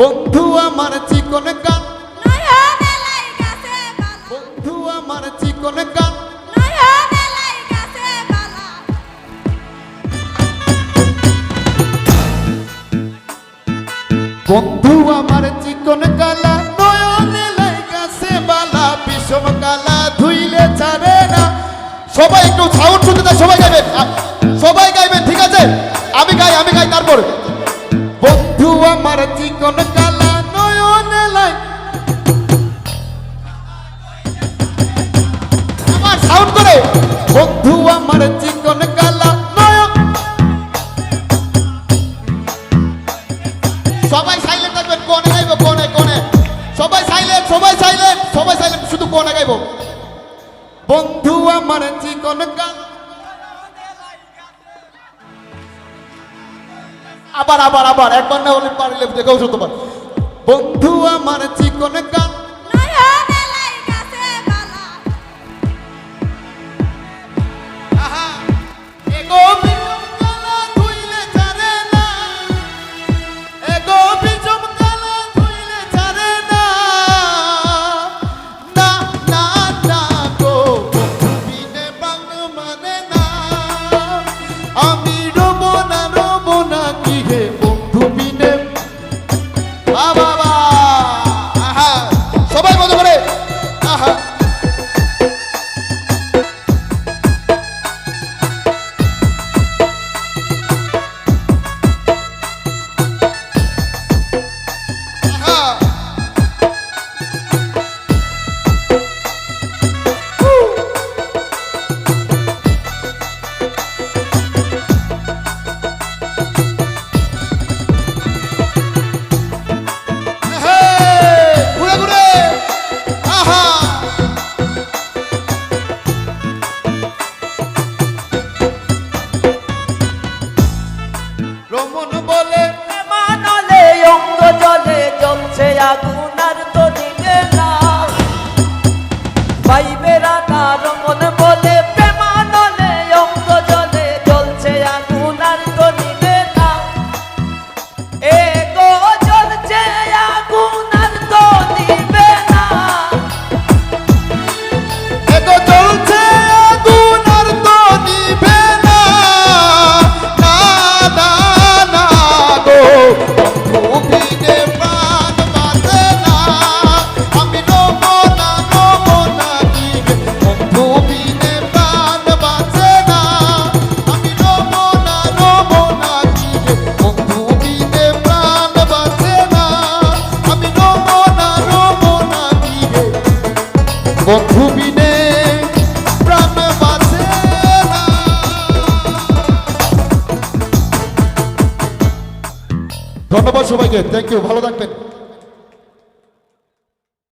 বন্ধু আমার চিকন বালা। বন্ধু আমার চিকন বন্ধু আমার কালা নয়নে লাইগাছে বালা বিষম কালা ধুইলে ছাড়ে না। সবাই একটু সাউন্ড শুনতে সবাই গাইবেন। চিকন কালা নয়নে আমার সাউন্ড করে। বন্ধু, আমার চিকন কালা নয়ন। সবাই সাইলেন্ট থাকবেন কোনে গাইবো, কোনে কোনে? সবাই সাইলেন্ট সবাই সাইলেন্ট সবাই সাইলেন্ট শুধু কোনে গাইবো? বন্ধু, আমার চিকন কাল আবার আবার আবার। একবার না হলে পারলে দেখেও শুনতে পার। বন্ধু আমার রমন বলে মানলে অঙ্গ জলে জ্বলছে আগুন। ধন্যবাদ সবাইকে। থ্যাংক ইউ ভালো থাকবেন।